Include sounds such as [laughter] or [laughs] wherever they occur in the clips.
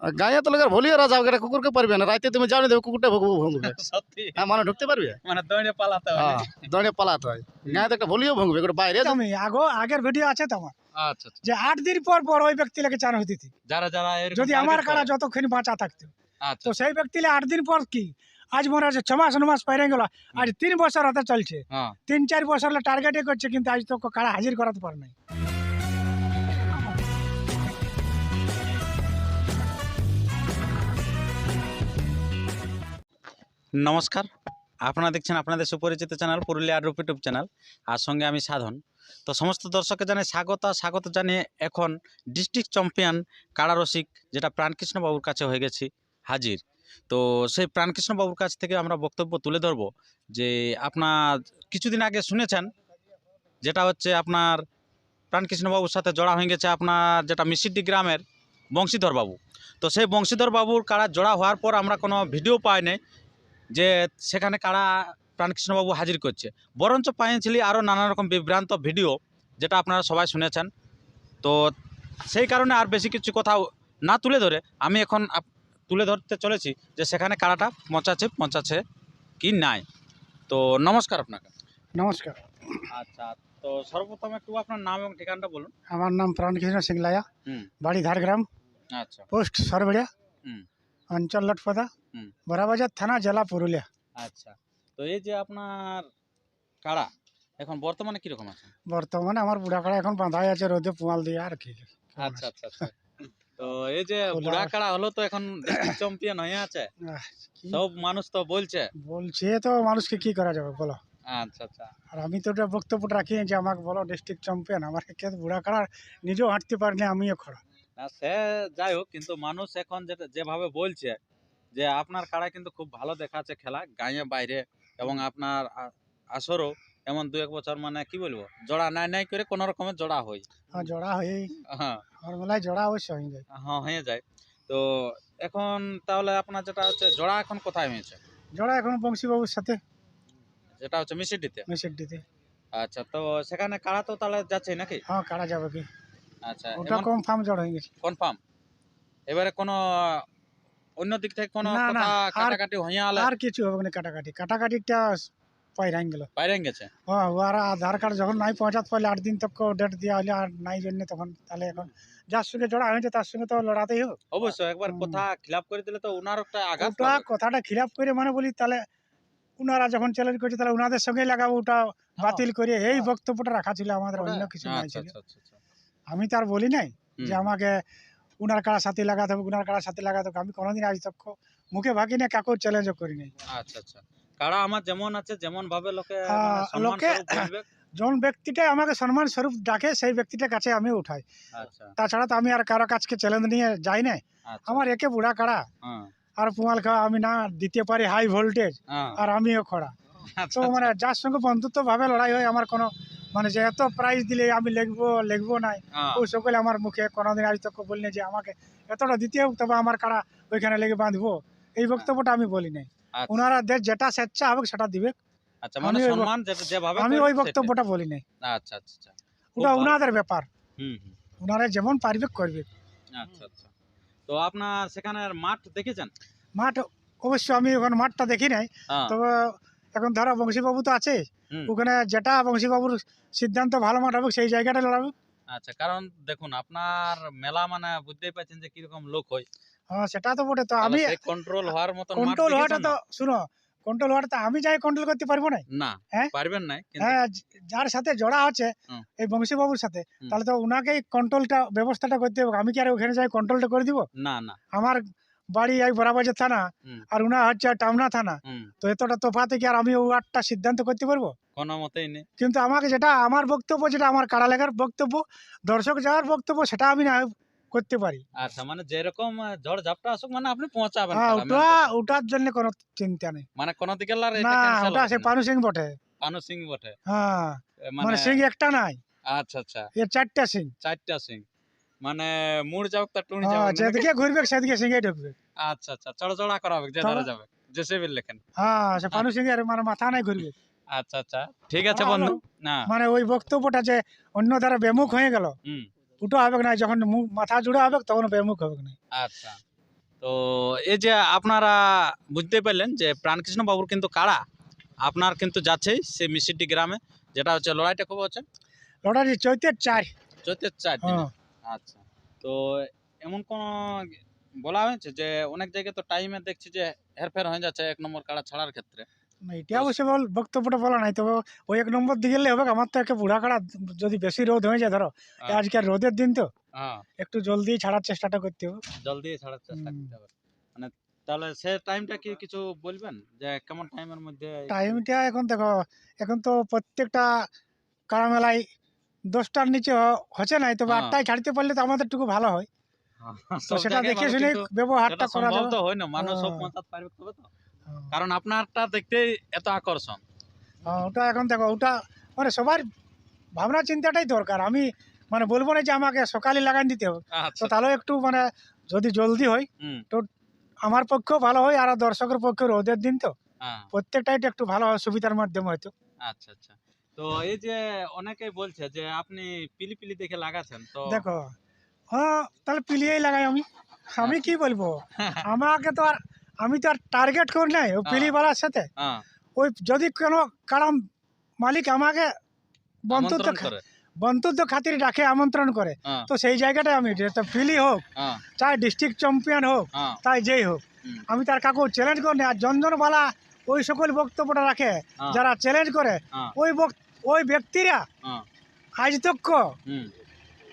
আর তো লোকের ভলিও রাজা এটা কুকুরকে পারবে না। রাতে তুমি জানি দেবে কুকুরটা [laughs] সত্যি। হ্যাঁ মানে ঢুকতে পারবে? মানে দৌড়ে পালাতে হয়। হ্যাঁ দৌড়ে পালাতে হয়। গায়ে তো একটা ভলিও ভুগবে একটা বাইরে আমি আগো আগের ভিডিও আছে তো আমার আচ্ছা আচ্ছা। যে আট দিন পর পর ওই ব্যক্তি লাগে চান হইতে যারা যারা যদি আমার কারা। করে। যতক্ষণ বাঁচা থাকতো। আচ্ছা। তো সেই ব্যক্তি আট দিন পর কি? আজ মনে হচ্ছে ছ মাস ন মাস পেরে গেল। আজ তিন বছর হাতে চলছে। হ্যাঁ। তিন চার বছর টার্গেটে করছে কিন্তু আজ তো কারা হাজির করাতে পারে নাই। নমস্কার। আপনারা দেখছেন আপনাদের সুপরিচিত চ্যানেল পুরুলিয়া রূপ ইউটিউব চ্যানেল। আর সঙ্গে আমি সাধন। তো সমস্ত দর্শককে জানাই স্বাগত। স্বাগত জানিয়ে এখন ডিস্ট্রিক্ট চ্যাম্পিয়ন কারারসিক যেটা প্রাণকৃষ্ণবাবুর কাছে হয়ে গেছি, হাজির। তো সেই প্রাণকৃষ্ণবাবুর কাছ থেকে আমরা বক্তব্য তুলে ধরবো যে আপনার কিছুদিন আগে শুনেছেন, যেটা হচ্ছে আপনার প্রাণকৃষ্ণবাবুর সাথে জড়া হয়ে গেছে আপনার যেটা মিসিডি গ্রামের বংশীধর বাবু। তো সেই বংশীধর বাবুর কারা জড়া হওয়ার পর আমরা কোনো ভিডিও পাই নাই। যে সেখানে কারা প্রাণকৃষ্ণবাবু হাজির করছে। বরঞ্চ পাইছিলি আরও নানা রকম বিভ্রান্ত ভিডিও যেটা আপনারা সবাই শুনেছেন। তো সেই কারণে আর বেশি কিছু কথা না তুলে ধরে আমি এখন তুলে ধরতে চলেছি যে সেখানে কারাটা পৌঁছাচ্ছে পৌঁছাচ্ছে কি নাই। তো নমস্কার আপনাকে। নমস্কার। আচ্ছা তো সর্বপ্রথম একটু আপনার নাম এবং ঠিকানাটা বলুন। আমার নাম প্রাণকৃষ্ণ সিংলায়া বাড়ি ঝাড়গ্রাম আচ্ছা। পোস্ট সরবেড়িয়া। হুম। অঞ্চল লটপদা। বড়াবাজার থানা জেলা পুরুলিয়া। আচ্ছা। তো এই যে আপনার কাড়া এখন বর্তমানে কীরকম আছে? বর্তমানে আমার বুড়াকাড়া এখন বাঁধাই আছে রোদে পোয়াল দিয়ে আর কি। আচ্ছা আচ্ছা আচ্ছা। তো এই যে বুড়া কাড়া হলো তো এখন চ্যাম্পিয়ন হয়ে আছে। সব মানুষ তো বলছে। বলছে তো মানুষকে কি করা যাবে বলো? আচ্ছা আচ্ছা। আর আমি তো ওটা বক্তব্য রাখি যে আমাকে বলো ডিস্ট্রিক্ট চ্যাম্পিয়ন আমাকে কে বুড়া কাড়া নিজেও হাঁটতে পারিনি আমিও খড়া। সে যাই হোক কিন্তু মানুষ এখন যেটা যেভাবে বলছে যে আপনার কাড়া কিন্তু খুব ভালো দেখাচ্ছে খেলা গাঁয়ে বাইরে এবং আপনার আসরও এমন দু এক বছর মানে কি বলব জোড়া নাই নাই করে কোনো রকমের জোড়া হই। আর জোড়া হয়ে হ্যাঁ। জোড়া অবশ্যই হয়ে যায়। হ্যাঁ হয়ে যায়। তো এখন তাহলে আপনার যেটা হচ্ছে জোড়া এখন কোথায় হয়েছে? জোড়া এখন বংশীবাবুর সাথে। যেটা হচ্ছে মিসিডিতে মেসেজ দিতে আচ্ছা তো সেখানে কাড়া তো তাহলে যাচ্ছে নাকি? হ্যাঁ কাড়া যাবে কি? আচ্ছা ওটা কম ফার্ম জড় হয়ে গেছে। কনফার্ম এবারে কোনো অন্য দিক থেকে কোনো না, না, কথা আর- কাটাকাটি হইয়া আলে? আর কিছু হবে না কাটাকাটি। কাটাকাটিটা গেল। বাইরে গেছে? হ্যাঁ ওর আধার কার্ড যখন নাই পৌঁছাতে পারলে আট দিন তক ডেট দেওয়া হলে আর নাই জন্য তখন তাহলে এখন যার সঙ্গে জোড়া হয়েছে তার সঙ্গে তো লড়াতেই হোক অবশ্যই একবার হুম। কথা খিলাপ করে দিলে তো উনার একটা আঘাত ওটা লাগবে। কথাটা খিলাপ করে মানে বলি তাহলে উনারা যখন চ্যালেঞ্জ করছে তাহলে উনাদের সঙ্গে লাগাবো ওটা বাতিল করে এই বক্তব্যটা রাখা ছিল আমাদের অন্য কিছু নাই আচ্ছা ছিল। আচ্ছা আচ্ছা আচ্ছা। আমি তার বলি নাই যে আমাকে উনার কাড়ার সাথে লাগাতে হবে উনার কাড়ার সাথে লাগাতে হবে আমি কোনোদিন আজ তক মুখে ভাগি না কাকুর চ্যালেঞ্জও করি নাই। আচ্ছা আচ্ছা। কারা আমার যেমন আছে যেমন ভাবে লোকে হ্যাঁ, মানে লোকে- স্বরূপ যখন ব্যক্তিটা আমাকে সম্মান স্বরূপ ডাকে সেই ব্যক্তিটার কাছে আমি উঠাই। আচ্ছা। তাছাড়া তো আমি আর কারও কাছকে চ্যালেঞ্জ নিয়ে যাই না আচ্ছা। আমার একে বুড়া কাড়া হ্যাঁ, আর পুমাল খাওয়া আমি না দিতে পারি হাই ভোল্টেজ হ্যাঁ, আর আমিও খড়া। আচ্ছা, তো মানে যার সঙ্গে বন্ধুত্ব ভাবে লড়াই হয় আমার কোনো মানে যে এত প্রাইজ দিলে আমি লিখব লিখব নাই। হ্যাঁ, ওই সকলে আমার মুখে কোনোদিন আজ তক বলিনি যে আমাকে এতটা দিতে হোক তবে আমার কাড়া ওইখানে লেগে বাঁধবো। এই বক্তব্যটা আমি বলি নাই। আচ্ছা, ওনারা যে- যেটা স্বেচ্ছা হবে সেটা দিবে। আচ্ছা মানে সম্মান যেভাবে আমি ওই বক্তব্যটা বলি নাই। আচ্ছা আচ্ছা আচ্ছা। ওটা ওনাদের ব্যাপার। হুম হুম। ওনারা যেমন পারবে করবে। আচ্ছা আচ্ছা। তো আপনার সেখানে মাঠ দেখেছেন? মাঠ অবশ্য আমি ওখানে মাঠটা দেখি নাই। হ্যাঁ। তবে এখন ধরো বংশীবাবু তো আছে। ওখানে যেটা বংশীবাবুর সিদ্ধান্ত ভালো মাঠ হবে সেই জায়গাটা লড়াবে। আচ্ছা কারণ দেখুন আপনার মেলা মানে বুঝতেই পারছেন যে কীরকম লোক হয়। হ্যাঁ সেটা তো বটে। তো আমি কন্ট্রোল হওয়ার মাঠ কন্ট্রোল হওয়াটা তো শুনো কন্ট্রোল হওয়াটা তো আমি যাই কন্ট্রোল করতে পারব না। না হ্যাঁ? পারবেন কিন্তু হ্যাঁ যার সাথে জড়া আছে। এই বংশীবাবুর সাথে তাহলে তো ওনাকেই কন্ট্রোলটা ব্যবস্থাটা করতে হবে। আমি কি আর ওখানে যাই কন্ট্রোলটা করে দিব? না না। আমার বাড়ি এই বরাবাজার থানা আর উনা হচ্ছে টামনা থানা তো এতটা তোফাতে কি আর আমি ও আটটা সিদ্ধান্ত করতে পারব? কোনো মতেই নেই। কিন্তু আমাকে যেটা আমার বক্তব্য যেটা আমার কাড়া লেখার বক্তব্য দর্শক যাওয়ার বক্তব্য সেটা আমি না করতে পারি। আচ্ছা মানে যেরকম ঝড় ঝাপটা আসুক মানে আপনি পৌঁছাবেন হ্যাঁ ওটা ওটার জন্য কোনো চিন্তা নেই। মানে কোন দিকে না ওটা সে পানু সিং বটে। পানু সিং বটে। হ্যাঁ মানে মানে সিং একটা নাই। আচ্ছা আচ্ছা। এর চারটা সিং। চারটা সিং। মানে মুড় যাওক তা টুনি হ্যাঁ নাকি? যেদিকে ঘুরবে সেদিকে সিঙ্গে ঢুকবে। আচ্ছা আচ্ছা চড়চড়া করাবে যে চড়া- ধরে যাবে জেসেবির লেখেন। হ্যাঁ সে পানু সিং এর মানে মাথা নাই ঘুরবে। আচ্ছা আচ্ছা ঠিক আছে বন্ধু না। মানে ওই বক্তব্যটা যে অন্য দ্বারা বেমুখ হয়ে গেল হুম। ওটা হবে না যখন মুখ- মাথা জুড়ে হবে তখন বেমুখ হবে না আচ্ছা তো এই যে আপনারা বুঝতে পারলেন যে প্রাণকৃষ্ণ বাবুর কিন্তু কাড়া আপনার কিন্তু যাচ্ছেই সে মিষ্টি গ্রামে যেটা হচ্ছে লড়াইটা খুব হচ্ছে? লড়াই চৈতের চার। চৈতের চার দিনে। হ্যাঁ। আচ্ছা। তো এমন কোন বলা হয়েছে যে অনেক জায়গায় তো টাইমে দেখছি যে হেরফের হয়ে যাচ্ছে এক নম্বর কাড়া ছাড়ার ক্ষেত্রে? না, এটা অবশ্য বল বক্তব্যটা বলা নাই তবে ওই এক নম্বর দিকে গেলে হবে আমার তো একটা বুড়া কাড়া যদি বেশি রোদ হয়ে যায় ধরো হ্যাঁ। আজকে রোদের দিন তো হ্যাঁ। একটু জলদি ছাড়ার চেষ্টাটা করতে হবে। জলদি ছাড়ার চেষ্টা। করতে হবে। মানে তাহলে সে টাইমটা কি কিছু বলবেন? যে কেমন টাইমের মধ্যে টাইমটা এখন দেখো এখন তো প্রত্যেকটা কাড়া মেলায় দশটার নিচে হচ্ছে নাই তবে হ্যাঁ। আটটায় ছাড়তে পারলে তো আমাদের টুকু ভালো হয়। তো সেটা দেখে শুনে ব্যবহারটা করা যাবে। হয় না মানুষ সব হ্যাঁ। পারবে তবে তো। হ্যাঁ। কারণ আপনারটা এত আকর্ষণ। হ্যাঁ, ওটা এখন দেখো ওটা মানে সবার ভাবনা চিন্তাটাই দরকার। আমি মানে বলব না যে আমাকে সকালে লাগাই দিতে হবে। তো আচ্ছা তাহলে একটু মানে যদি জলদি হয় তো আমার পক্ষেও ভালো হয় আর দর্শকের পক্ষে রোদের দিন তো। হ্যাঁ। প্রত্যেকটাই একটু ভালো হয় সুবিধার মাধ্যমে হয়তো। আচ্ছা আচ্ছা। তো এই যে অনেকেই বলছে যে আপনি পিলি পিলি দেখে লাগাচ্ছেন তো দেখো হ্যাঁ তাহলে পিলিয়েই লাগাই আমি। আমি কি বলব? [laughs] আমাকে তো আর আমি তো আর টার্গেট করি নাই ওই হ্যাঁ। পিলিওয়ালার সাথে। হ্যাঁ। ওই যদি কোনো কারণ মালিক আমাকে বন্ধুত্ব বন্ধুত্ব খাতির ডাকে আমন্ত্রণ করে হ্যাঁ। তো সেই জায়গাটায় আমি তো পিলি হোক হ্যাঁ। চাই ডিস্ট্রিক্ট চ্যাম্পিয়ন হোক হ্যাঁ। তাই যেই হোক। আমি তার কাকু চ্যালেঞ্জ করি আর জনজনবালা ওই সকল বক্তব্যটা রাখে হ্যাঁ। যারা চ্যালেঞ্জ করে হ্যাঁ। ওই বক- ওই ব্যক্তিরা? হ্যাঁ। আজ তক হুম।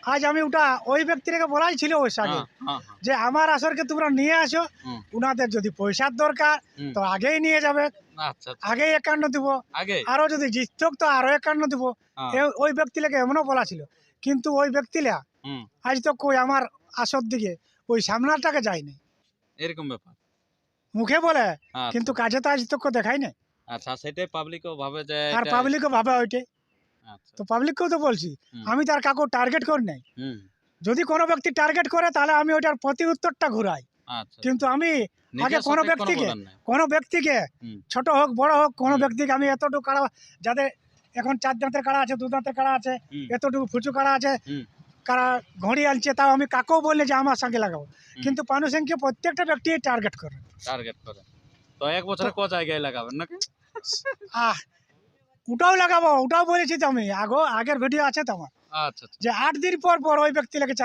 আজ আমি ওটা ওই ব্যক্তিটাকে বলাই ছিল ওই সাথে হ্যাঁ হ্যাঁ যে আমার আসরকে তোমরা নিয়ে আসো। উনাদের যদি পয়সার দরকার তো আগেই নিয়ে যাবে। আচ্ছা আচ্ছা। আগেই একান্ন দিব। আরও যদি জিতক তো আরও একান্ন দিব। ওই ব্যক্তিটাকে এমনও বলা ছিল। কিন্তু ওই ব্যক্তিরা হুম। আজ তো কই আমার আসর দিকে ওই সামনাটাকে যায়নি। এরকম ব্যাপার। মুখে বলে কিন্তু কাজে তো আজ তক দেখাই না আচ্ছা সেটাই পাবলিকও ভাবে যে আর পাবলিকও ভাবে ওইটাই। আচ্ছা। তো পাবলিককেও তো বলছি। আমি তার কাকু টার্গেট করি নাই। যদি কোনো ব্যক্তি টার্গেট করে তাহলে আমি ওটার প্রতি উত্তরটা ঘুরাই। আচ্ছা। কিন্তু আমি আগে কোনো ব্যক্তিকে- কোনো ব্যক্তিকে ছোট হোক বড় হোক কোনো ব্যক্তিকে আমি এতটুকু কাড়া যাদের এখন চার দাঁতের কাড়া আছে দু দাঁতের কাড়া আছে এতটুকু ফুচু কাড়া আছে কারা ঘড়ি আনছে তাও আমি কাকেও বললে যে আমার সঙ্গে লাগাবো। কিন্তু মানুষকে প্রত্যেকটা ব্যক্তি টার্গেট করে। টার্গেট করে। তো এক বছরে ক জায়গায় লাগাবেন নাকি? আহ ওটাও লাগাবো ওটাও বলেছি তো আমি। আগো আগের ভিডিও আছে তো আমার আচ্ছা আচ্ছা। যে আট দিন পর পর ওই ব্যক্তি লাগে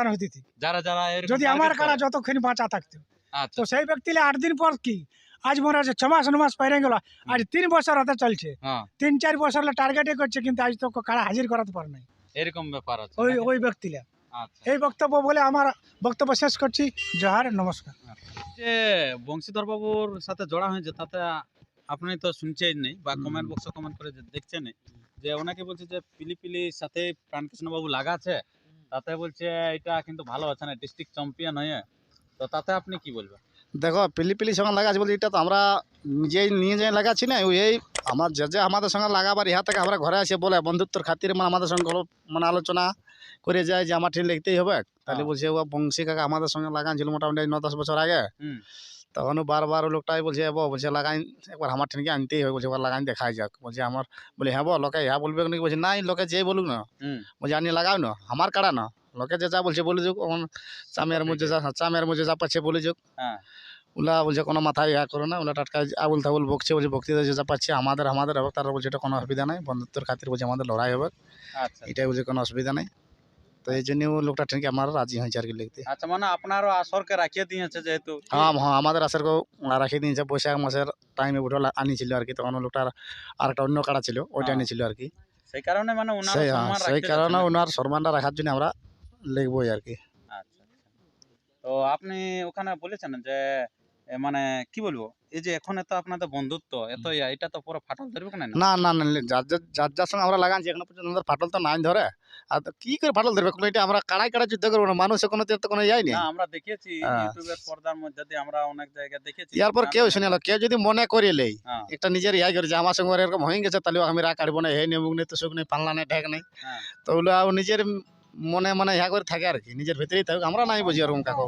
যারা যারা যদি আমার করে। যতক্ষণ বাঁচা থাকতো। আচ্ছা। তো সেই ব্যক্তি আট দিন পর কি? আজ মনে হচ্ছে ছ মাস ন মাস পেরে গেল। আজ তিন বছর হতে চলছে। হ্যাঁ। তিন চার বছর টার্গেটে করছে কিন্তু আজ তো কাড়া হাজির করাতে পারে নাই। এরকম ব্যাপার আছে ওই ওই ব্যক্তিরা আচ্ছা। এই বক্তব্য বলে আমার বক্তব্য শেষ করছি। জোহার নমস্কার। যে বংশীধর বাবুর সাথে জড়া হয়েছে তাতে আপনি তো শুনছেন নেই বা কমেন্ট বক্সে কমেন্ট করে দেখছেন যে ওনাকে বলছে যে পিলিপিলির সাথে প্রাণকৃষ্ণ বাবু লাগাচ্ছে তাতে বলছে এটা কিন্তু ভালো আছে না ডিস্ট্রিক্ট চ্যাম্পিয়ন হয়ে। তো তাতে আপনি কি বলবেন? দেখো পিলি পিলি সঙ্গে লাগাচ্ছি বলছি এটা তো আমরা নিজেই নিয়ে যাই লাগাচ্ছি না ওই এই আমার যে যে আমাদের সঙ্গে লাগাবার ইহা থেকে আমরা ঘরে আসে বলে বন্ধুত্বর খাতিরে মানে আমাদের সঙ্গে মানে আলোচনা করে যায় যে আমার ঠিক লিখতেই হবে। তাহলে হ্যাঁ। বলছে ও বংশী কাকা আমাদের সঙ্গে লাগাচ্ছিল মোটামুটি ন দশ বছর আগে। তখন বারবার ও লোকটাই বলছে বো বলছে লাগাই একবার আমার ঠিনকে আনতেই হবে। বলছে একবার লাগাই দেখাই যাক। বলছে আমার বলে হ্যাঁ লোকে হ্যাঁ বলবে নাকি? বলছে নাই লোকে যে বলুক না। বলছে আনি লাগাও না আমার কাড়া না। লোকে যে যা বলছে বলে যাক এখন চামের মধ্যে যা চামের মধ্যে যা পাচ্ছে বলে যাক হ্যাঁ। ওলা বলছে কোনো মাথায় ইয়া করো না। ওলা টাটকা আবুল তাবুল বকছে বলছে বক্তৃতা যে যা পাচ্ছে আমাদের আমাদের হবে। তারা বলছে এটা কোনো অসুবিধা নাই। বন্ধুত্বের খাতির বলছে আমাদের লড়াই হবে। আচ্ছা। এটাই বলছে কোনো অসুবিধা নাই। তো এই জন্য লোকটা ঠিক আমার রাজি হয়েছে আর কি লিখতে। আচ্ছা মানে আপনারও আসরকে রাখিয়ে দিয়েছে যেহেতু? হ্যাঁ হ্যাঁ আমাদের আসার রাখিয়ে দিয়েছে। বৈশাখ মাসের টাইমে উঠে আনিছিল আর কি। তখন লোকটার আর একটা অন্য কাড়া ছিল ওইটা হ্যাঁ। এনেছিল আর কি। সেই কারণে মানে ওনার সেই হ্যাঁ সেই কারণে ওনার সম্মানটা রাখার জন্য আমরা লিখবোই আর কি। আচ্ছা আচ্ছা। তো আপনি ওখানে বলেছেন যে মানে কি বলব? এই যে এখন এত আপনাদের বন্ধুত্ব এত ইয়া, এটা তো পুরো ফাটল ধরবে কেন? না না না যার যার- সঙ্গে আমরা লাগাচ্ছি এখনও পর্যন্ত আমাদের ফাটল তো নাই ধরে। আর কি করে ফাটল ধরবে? কোনো এটা আমরা কাড়াই কাড়াই যুদ্ধ করব না মানুষের কোনো তো কোনো ইয়াই নেই। আমরা দেখেছি হ্যাঁ। ইউটিউবের পর্দার মধ্যে দিয়ে আমরা অনেক জায়গায় দেখেছি ইয়ার পর কেউ শুনে না কেউ যদি মনে করে লেই হ্যাঁ। একটা নিজের ইয়া করে যে আমার সঙ্গে এরকম হয়ে গেছে তাহলে আমি রাগ কাটবো না হে নেই মুখ নেই তো সুখ নেই পাল্লা নেই ঠেক নেই। হ্যাঁ। তো ওগুলো নিজের মনে মনে ইয়া করে থাকে আর কি নিজের ভিতরেই থাকুক আমরা নাই বুঝি ওরকম কাকু।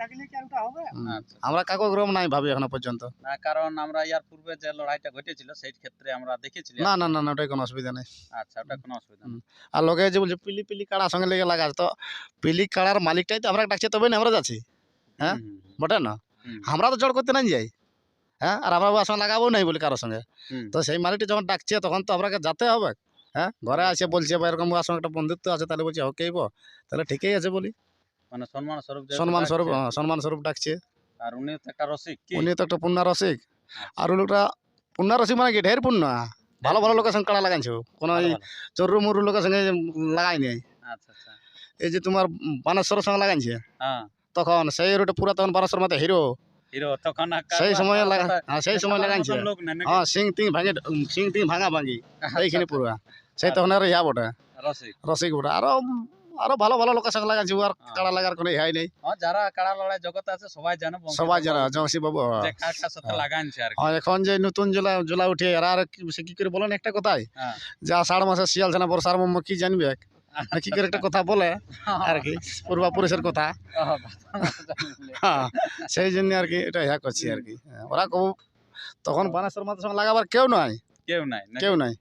থাকলে কি আর হবে? আচ্ছা আমরা কাকু ওরকম নাই ভাবি এখনও পর্যন্ত। না কারণ আমরা ইয়ার পূর্বে যে লড়াইটা ঘটেছিল সেই ক্ষেত্রে আমরা দেখেছিলাম। না না না না ওটাই কোনো অসুবিধা নেই। আচ্ছা ওটা কোনো অসুবিধা নেই। আর লোকে যে বলছে পিলি পিলি কাড়ার সঙ্গে লেগে লাগাস তো পিলি কাড়ার মালিকটাই তো আমরা ডাকছে তবে না আমরা যাচ্ছি। হ্যাঁ? বটে না? আমরা তো জড় করতে নাই যাই। হ্যাঁ? আর আমরা ওর সঙ্গে লাগাবো নাই বলি কারোর সঙ্গে। তো সেই মালিকটি যখন ডাকছে তখন তো আপনাকে যেতে হবে। হ্যাঁ? ঘরে আসে বলছে বা এরকম ওর সঙ্গে একটা বন্ধুত্ব আছে তাহলে বলছে ওকেই বো তাহলে ঠিকই আছে বলি। মানে সম্মান স্বরূপ সম্মান স্বরূপ সম্মান স্বরূপ ডাকছে। আর উনি তো একটা রসিক উনি তো একটা পুণ্য রসিক। আর লোকটা পুণ্য রসিক মানে কি? ঢের পুণ্য ভালো ভালো লোকের সঙ্গে কাড়া লাগাইছে। কোনো এই। চর্রু মুরু লোকের সঙ্গে লাগাই নাই। আচ্ছা আচ্ছা। এই যে তোমার বানেশ্বরের সঙ্গে লাগাইছে হ্যাঁ। তখন সেই রোডে পুরা তখন বানেশ্বর মাথা হিরো। সেই সময় হ্যাঁ সেই সময় লাগাইছে? হ্যাঁ সিং তিং ভাঙে সিং তিং ভাঙা ভাঙি। এইখানে পুরা। সেই তখন আর ইয়া বটে। রসিক। রসিক বটে। আরও আরও ভালো ভালো লোকের সঙ্গে ও আর হ্যাঁ। কাড়া লাগার কোনো ইহাই নেই। হ্যাঁ যারা কাড়া লড়াই জগতে আছে সবাই জানে সবাই জানা জমসি বাবু হ্যাঁ। হ্যাঁ। আর এখন যে নতুন জোলা জোলা উঠে এরা আর কি সে কি করে বলেন একটা কথাই। যে আষাঢ় মাসে শিয়াল ছানা বর্ষার মম্ম কি জানবে? আর কি করে একটা কথা বলে? আর কি পূর্বাপুরুষের কথা। হ্যাঁ, সেই জন্য আর কি এটা ইয়া করছি আর কি। ওরা কব তখন বানেশ্বর মাথার সঙ্গে লাগাবার কেউ নাই। কেউ নাই। কেউ নাই।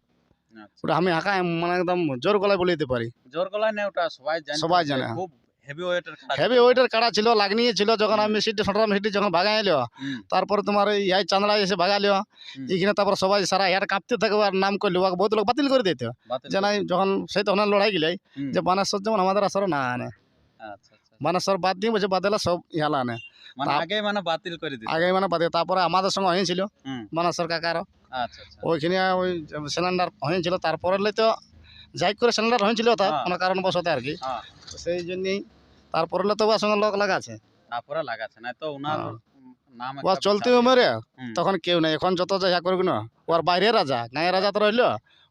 ওটা আমি হাঁকা মানে একদম জোর গলায় বলে দিতে পারি। জোর গলায় নেই ওটা সবাই জানে। সবাই জানে, হ্যাঁ। খুব হেভি ওয়েটের কাড়া ছিল লাগনিয়ে ছিল যখন আমি সিটি সন্টরা সিটি যখন ভাগাই এলো তারপরে তোমার এই ইয়াই চান্দড়া এসে ভাগালিও হুম। এইখানে তারপর সবাই সারা ইয়ার কাঁপতে থাকবে আর নাম করল বহুত লোক বাতিল করে দিত যে যখন সেই তখন লড়াই গেলে যে বানেশ্বর যেমন আমাদের আসর না আনে। আচ্ছা। আচ্ছা বানেশ্বর বাদ দিয়ে বলছে বাদেলা সব ইহালা আনে মানে আগে মানে বাতিল করে দিত আগে মানে বাদে তারপরে আমাদের সঙ্গে হয়েছিল হুম। বানেশ্বর কাকারও আচ্ছা আচ্ছা ওইখানে ওই সিলিন্ডার হয়েছিল তারপরে তো যাই করে সিলিন্ডার হয়েছিল তা হ্যাঁ। কোনো কারণবশত আর কি হ্যাঁ। সেই জন্যই তারপরে তো ওর সঙ্গে লোক লাগাছে তারপরে লাগাচ্ছে না তো ওনার হ্যাঁ। ও চলতে মেরে তখন কেউ নেই এখন যত যা করবি না ওর বাইরে রাজা গাঁয়ের রাজা তো রইল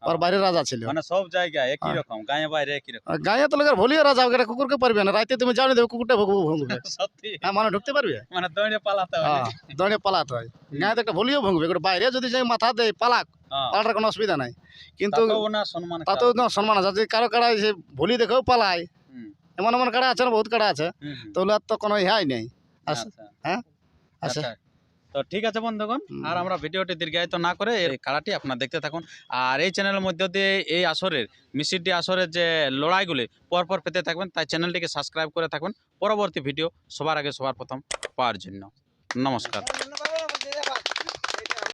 ওর হ্যাঁ। বাইরে রাজা ছিল। মানে সব জায়গায় একই হ্যাঁ। রকম গায়ে বাইরে একই রকম। আর গাঁয়ে তো লোকের ভুলিয়ে রাজা ওকে কুকুরকে পারবে না। রাতে তুমি জানি দেবে কুকুরটা ভুগবে [laughs] সত্যি। হ্যাঁ মানে ঢুকতে পারবে? মানে দৌড়ে পালাতে হয়। হ্যাঁ দৌড়ে পালাতে হয়। গাঁয়ে তো একটা ভুলিও ভুগবে। একটা বাইরে যদি যাই মাথা দেয় পালাক হ্যাঁ, পালাটার কোনো অসুবিধা নাই। কিন্তু তাতেও না সম্মান আছে। যদি কারও কাড়া এসে ভুলি দেখেও পালায় এমন এমন কাড়া আছে না বহুত কাড়া আছে। তো ওগুলোর তো কোনো ইহাই নেই। আচ্ছা। আচ্ছা হ্যাঁ? আচ্ছা। আচ্ছা। তো ঠিক আছে বন্ধুগণ। আর আমরা ভিডিওটি দীর্ঘায়িত না করে এই খেলাটি আপনারা দেখতে থাকুন। আর এই চ্যানেলের মধ্য দিয়ে এই আসরের মিসিডি আসরের যে লড়াইগুলি পরপর পেতে থাকবেন তাই চ্যানেলটিকে সাবস্ক্রাইব করে থাকুন। পরবর্তী ভিডিও সবার আগে সবার প্রথম পাওয়ার জন্য। নমস্কার।